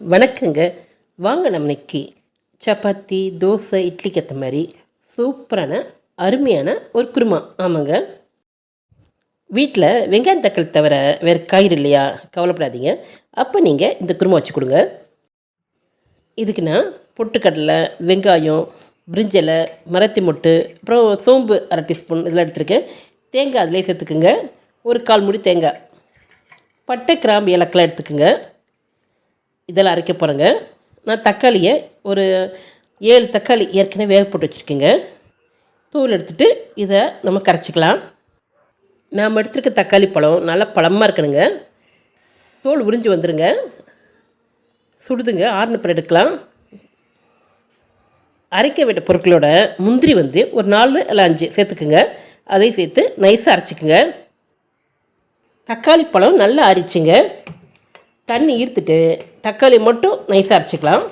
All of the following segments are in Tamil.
வணக்கங்க. வாங்க நம்ம இன்னைக்கு சப்பாத்தி தோசை இட்லிக்கு ஏற்ற மாதிரி சூப்பரான அருமையான ஒரு குருமா. ஆமாங்க. வீட்டில் வெங்காயம் தக்காளி தவிர வேறு காய்கறி இல்லையா? கவலைப்படாதீங்க. அப்போ நீங்கள் இந்த குருமா வச்சு கொடுங்க. இதுக்கு நான் பொட்டுக்கடலை வெங்காயம் பிரிஞ்சலை மரத்தி மொட்டு அப்புறம் சோம்பு அரை டீஸ்பூன் இதெல்லாம் எடுத்துருக்கேன். தேங்காய் அதிலே சேர்த்துக்குங்க. ஒரு கால் மூடி தேங்காய். பட்டை கிராம்பு ஏலக்கெல்லாம் எடுத்துக்கோங்க. இதெல்லாம் அரைக்க போகிறேங்க நான் தக்காளியை ஒரு ஏழு தக்காளி ஏற்கனவே வேக போட்டு வச்சுருக்கேங்க. தூள் எடுத்துகிட்டு இதை நம்ம கரைச்சிக்கலாம். நாம் எடுத்துருக்க தக்காளி பழம் நல்லா பழமாக இருக்கணுங்க. தோல் உறிஞ்சி வந்துடுங்க சுடுதுங்க ஆறுன பிறகு எடுக்கலாம். அரைக்க வேண்டிய பொருட்களோட முந்திரி வந்து ஒரு நாலு இல்லை அஞ்சு சேர்த்துக்குங்க. அதையும் சேர்த்து நைஸாக அரைச்சிக்குங்க. தக்காளி பழம் நல்லா அரிச்சிங்க. தண்ணி ஈர்த்துட்டு தக்காளி மட்டும் நைஸாக அரைச்சிக்கலாம்.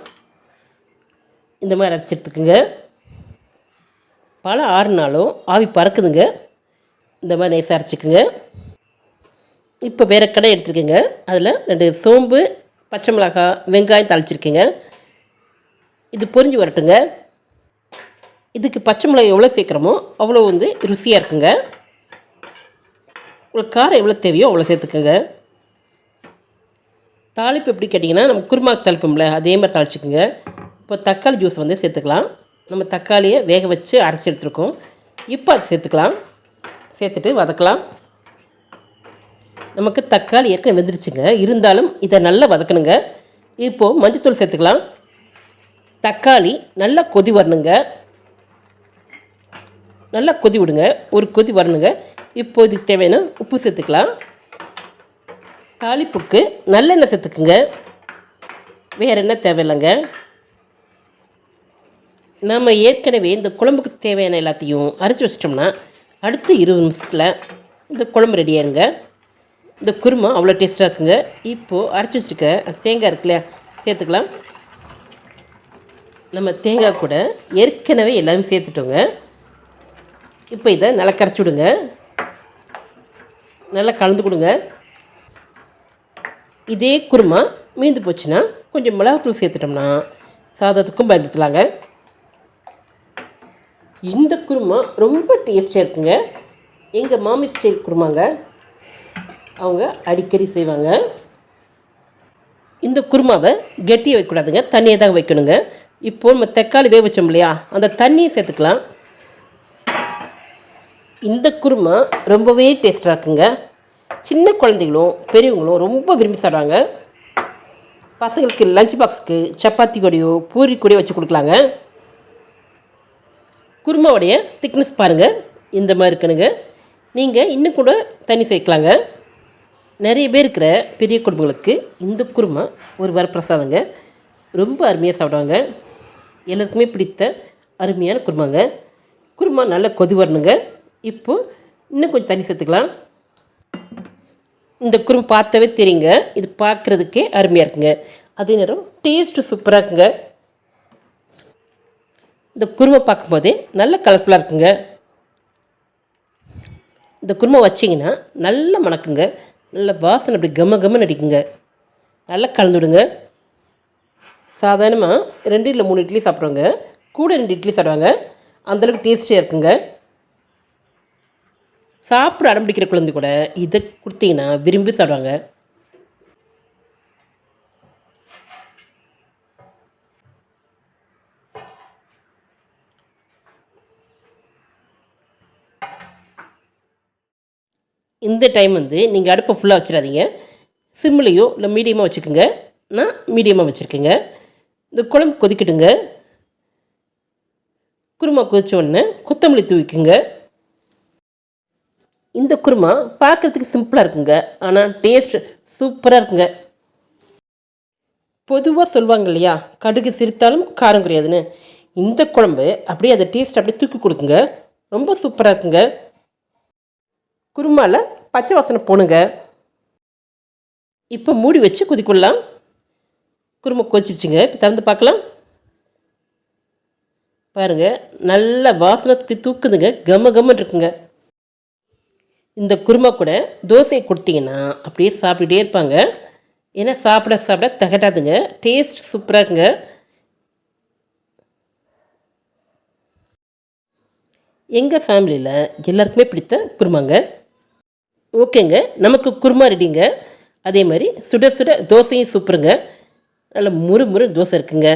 இந்த மாதிரி அரைச்சி எடுத்துக்குங்க. பழம் ஆறுனாலும் ஆவி பறக்குதுங்க. இந்த மாதிரி நைஸாக அரைச்சிக்குங்க. இப்போ வேறு கடை எடுத்துருக்கேங்க. அதில் ரெண்டு சோம்பு பச்சை மிளகாய் வெங்காயம் தாளிச்சிருக்கேங்க. இது பொரிஞ்சு வரட்டுங்க. இதுக்கு பச்சை மிளகாய் எவ்வளோ சேர்க்குறோமோ அவ்வளோ வந்து ருசியாக இருக்குங்க. உங்களுக்கு காரம் எவ்வளோ தேவையோ அவ்வளோ சேர்த்துக்குங்க. தாளிப்பு எப்படி கேட்டிங்கன்னா நம்ம குருமாக்கு தாளிப்போம்ல அதே மாதிரி தாளிச்சிக்கோங்க. இப்போ தக்காளி ஜூஸ் வந்து சேர்த்துக்கலாம். நம்ம தக்காளியை வேக வச்சு அரைச்சி எடுத்துருக்கோம். இப்போ அது சேர்த்துக்கலாம். சேர்த்துட்டு வதக்கலாம். நமக்கு தக்காளி ஏற்கனவே வெந்துருச்சுங்க. இருந்தாலும் இதை நல்லா வதக்கணுங்க. இப்போது மஞ்சத்தூள் சேர்த்துக்கலாம். தக்காளி நல்லா கொதி வரணுங்க. நல்லா கொதி விடுங்க. ஒரு கொதி வரணுங்க. இப்போ இதுக்கு தேவையான உப்பு சேர்த்துக்கலாம். தாளிப்புக்கு நல்லெண்ணெய் சேர்த்துக்குங்க. வேறு என்ன தேவையில்லைங்க. நம்ம ஏற்கனவே இந்த குழம்புக்கு தேவையான எல்லாத்தையும் அரைச்சி வச்சிட்டோம்னா அடுத்து இருபது நிமிஷத்தில் இந்த குழம்பு ரெடியாயிருங்க இந்த குருமா அவ்வளோ டேஸ்ட்டாக இருக்குங்க. இப்போது அரைச்சி வச்சுருக்க தேங்காய் இருக்குல்ல சேர்த்துக்கலாம். நம்ம தேங்காய் கூட ஏற்கனவே எல்லாமே சேர்த்துட்டோங்க. இப்போ இதை நல்லா கரைச்சி விடுங்க. நல்லா கலந்து கொடுங்க. இதே குருமா மீந்து போச்சுன்னா கொஞ்சம் மிளகாத்தூள் சேர்த்துட்டோம்னா சாதத்துக்கும் பயன்படுத்தலாங்க. இந்த குருமா ரொம்ப டேஸ்டியாக இருக்குங்க. எங்கள் மாமி ஸ்டைல் குருமாங்க. அவங்க அடிக்கடி செய்வாங்க. இந்த குருமாவை கெட்டியாக வைக்கக்கூடாதுங்க. தண்ணியை தான் வைக்கணுங்க. இப்போது நம்ம தக்காளி வேக வச்சோம் இல்லையா? அந்த தண்ணியை சேர்த்துக்கலாம். இந்த குருமா ரொம்பவே டேஸ்ட்டாக இருக்குங்க. சின்ன குழந்தைகளும் பெரியவங்களும் ரொம்ப விரும்பி சாப்பிடுவாங்க. பசங்களுக்கு லஞ்ச் பாக்ஸுக்கு சப்பாத்தி கொடியோ பூரி கொடியோ வச்சு கொடுக்கலாங்க. குருமாவுடைய திக்னஸ் பாருங்கள் இந்த மாதிரி இருக்கணுங்க. நீங்கள் இன்னும் கூட தண்ணி சேர்க்கலாங்க. நிறைய பேர் இருக்கிற பெரிய குடும்பங்களுக்கு இந்த குருமா ஒரு வரப்பிரசாதங்க. ரொம்ப அருமையாக சாப்பிடுவாங்க. எல்லாருக்குமே பிடித்த அருமையான குருமாங்க. குருமா நல்லா கொதி வரணுங்க. இப்போது இன்னும் கொஞ்சம் தண்ணி சேர்த்துக்கலாம். இந்த குருமா பார்த்தவே தெரியுங்க. இது பார்க்குறதுக்கே அருமையாக இருக்குங்க. அதே நேரம் டேஸ்ட்டு சூப்பராக இருக்குங்க. இந்த குருமை பார்க்கும்போதே நல்ல கலர்ஃபுல்லாக இருக்குங்க. இந்த குருமா வச்சிங்கன்னா நல்ல மணக்குங்க. நல்ல வாசனை அப்படி கம கம்மன்னு அடிக்குங்க நல்லா கலந்து விடுங்க. சாதாரணமாக ரெண்டு இல்லை மூணு இட்லி சாப்பிட்றவங்க கூட ரெண்டு இட்லி சாப்பிடுவாங்க. அந்தளவுக்கு டேஸ்டியாக இருக்குங்க. சாப்பிட அடம்பிடிக்கிற குழந்தை கூட இதை கொடுத்தீங்கன்னா விரும்பி சாப்பிடுவாங்க. இந்த டைம் வந்து நீங்கள் அடுப்பை ஃபுல்லாக வச்சிடாதீங்க. சிம்லேயோ இல்லை மீடியமாக வச்சுக்கோங்க. நான் மீடியமாக வச்சுருக்கேங்க. இந்த குழம்பு கொதிக்கட்டுங்க. குருமா கொதிச்ச உடனே கொத்தமல்லி தூவிக்குங்க. இந்த குருமா பார்க்குறதுக்கு சிம்பிளாக இருக்குங்க. ஆனால் டேஸ்ட் சூப்பராக இருக்குங்க. பொதுவாக சொல்லுவாங்க இல்லையா கடுகு சிரித்தாலும் காரம் குறையாதுன்னு. இந்த குழம்பு அப்படியே அதை டேஸ்ட் அப்படியே தூக்கி கொடுக்குங்க. ரொம்ப சூப்பராக இருக்குங்க. குருமாவில் பச்சை வாசனை போணுங்க. இப்போ மூடி வச்சு கொதிக்கொள்ளலாம். குருமா கொதிச்சிருச்சுங்க. இப்போ திறந்து பார்க்கலாம். பாருங்கள் நல்லா வாசனை இப்படி தூக்குதுங்க. கம கம்மன் இருக்குங்க. இந்த குருமா கூட தோசையை கொடுத்தீங்கன்னா அப்படியே சாப்பிட்டுட்டே இருப்பாங்க. ஏன்னா சாப்பிட சாப்பிட தகட்டாதுங்க. டேஸ்ட் சூப்பராக இருக்குங்க. எங்கள் ஃபேமிலியில் எல்லாருக்குமே பிடித்த குருமாங்க. ஓகேங்க. நமக்கு குருமா ரெடிங்க அதே மாதிரி சுட சுட தோசையும் சூப்பருங்க நல்ல முறு முறு தோசை இருக்குங்க.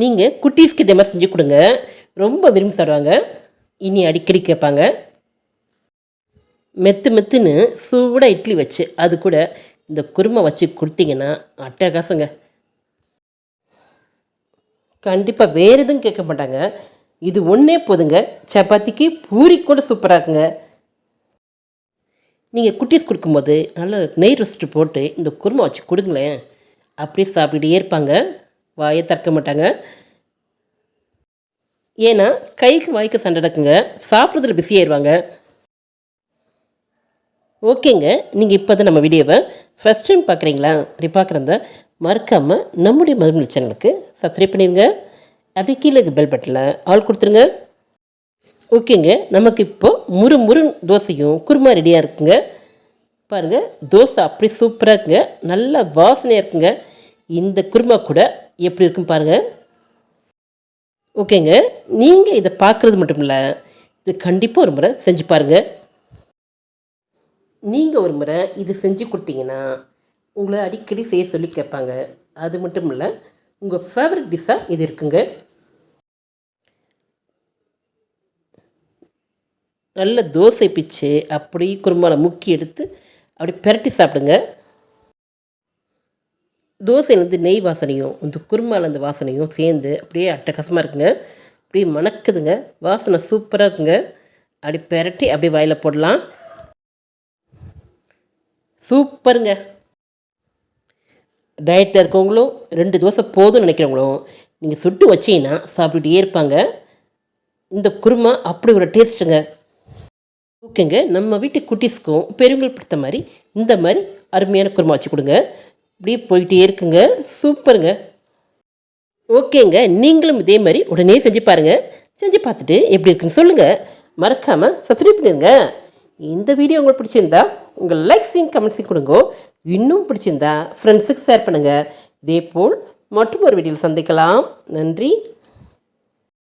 நீங்கள் குட்டீஸ்க்கு இதே மாதிரி செஞ்சு கொடுங்க. ரொம்ப விரும்பி சாப்பிடுவாங்க. இனி அடிக்கடி கேட்பாங்க. மெத்து மெத்துன்னு சூடாக இட்லி வச்சு அது கூட இந்த குருமை வச்சு கொடுத்தீங்கன்னா அட்டகாசங்க. கண்டிப்பாக வேறு எதுவும் கேட்க மாட்டாங்க. இது ஒன்றே போதுங்க. சப்பாத்திக்கு பூரி கூட சூப்பராக இருக்குங்க. நீங்கள் குட்டீஸ் கொடுக்கும்போது நல்லா நெய் ரோஸ்ட்டு போட்டு இந்த குருமா வச்சு கொடுங்களேன். அப்படியே சாப்பிட்டுட்டே இருப்பாங்க. வாயை திறக்க மாட்டாங்க. ஏன்னா கைக்கு வாய்க்கு சண்டை நடக்குங்க. சாப்பிட்றதுல பிஸியாயிருவாங்க ஓகேங்க. நீங்கள் இப்போ தான் நம்ம வீடியோவை ஃபஸ்ட் டைம் பார்க்குறீங்களா அப்படி பார்க்குறத மறக்காமல் நம்முடைய மருமகள் சேனலுக்கு சப்ஸ்கிரைப் பண்ணிடுங்க அப்படி கீழே பெல் பட்டனில் ஆள் கொடுத்துருங்க. ஓகேங்க. நமக்கு இப்போது முறு முரு தோசையும் குருமா ரெடியாக இருக்குங்க. பாருங்கள் தோசை அப்படி சூப்பராக இருக்குங்க. நல்ல வாசனையாக இருக்குங்க. இந்த குருமா கூட எப்படி இருக்கும் பாருங்கள் ஓகேங்க. நீங்கள் இதை பார்க்குறது மட்டும் இல்லை இது கண்டிப்பாக ஒரு முறை செஞ்சு பாருங்கள் நீங்கள் ஒரு முறை இது செஞ்சு கொடுத்தீங்கன்னா உங்களை அடிக்கடி செய்ய சொல்லி கேட்பாங்க. அது மட்டும் இல்லை உங்கள் ஃபேவரட் டிஷ்ஷாக இது இருக்குங்க. நல்ல தோசை பிச்சு அப்படி குருமாவில் முக்கி எடுத்து அப்படி பெரட்டி சாப்பிடுங்க. தோசையிலேருந்து நெய் வாசனையும் இந்த குருமாவில் அந்த வாசனையும் சேர்ந்து அப்படியே அட்டகாசமாக இருக்குங்க. அப்படியே மணக்குதுங்க. வாசனை சூப்பராக இருக்குங்க. அப்படி பெரட்டி அப்படியே வாயில் போடலாம். சூப்பருங்க. டயட்டில் இருக்கவங்களும் ரெண்டு தோசை போதும்னு நினைக்கிறவங்களும் நீங்கள் சுட்டு வச்சீங்கன்னா சாப்பிட்டுட்டே இருப்பாங்க. இந்த குருமா அப்படி ஒரு டேஸ்ட்டுங்க ஓகேங்க நம்ம வீட்டு குட்டீஸ்க்கும் பெரியவங்களுக்கு பிடித்த மாதிரி இந்த மாதிரி அருமையான குருமா வச்சு கொடுங்க. இப்படியே போயிட்டே இருக்குங்க. சூப்பருங்க. ஓகேங்க நீங்களும் இதே மாதிரி உடனே செஞ்சு பாருங்கள் செஞ்சு பார்த்துட்டு எப்படி இருக்குன்னு சொல்லுங்கள் மறக்காமல் சப்ஸ்கிரைப் பண்ணிடுங்க. இந்த வீடியோ உங்களுக்கு பிடிச்சிருந்தா உங்கள் லைக்ஸையும் கமெண்ட்ஸையும் கொடுங்க. இன்னும் பிடிச்சிருந்தா ஃப்ரெண்ட்ஸுக்கு ஷேர் பண்ணுங்கள் இதே போல் மற்றும் ஒரு வீடியோவில் சந்திக்கலாம். நன்றி.